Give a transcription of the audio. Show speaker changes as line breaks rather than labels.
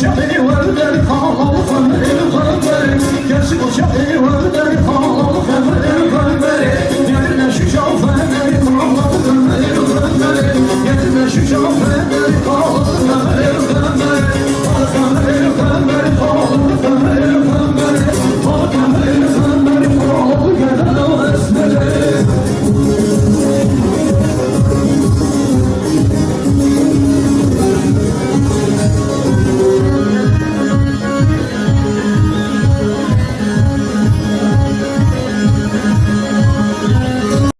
شعبي وردن خاطر خاطر يا شيخ شعبي وردن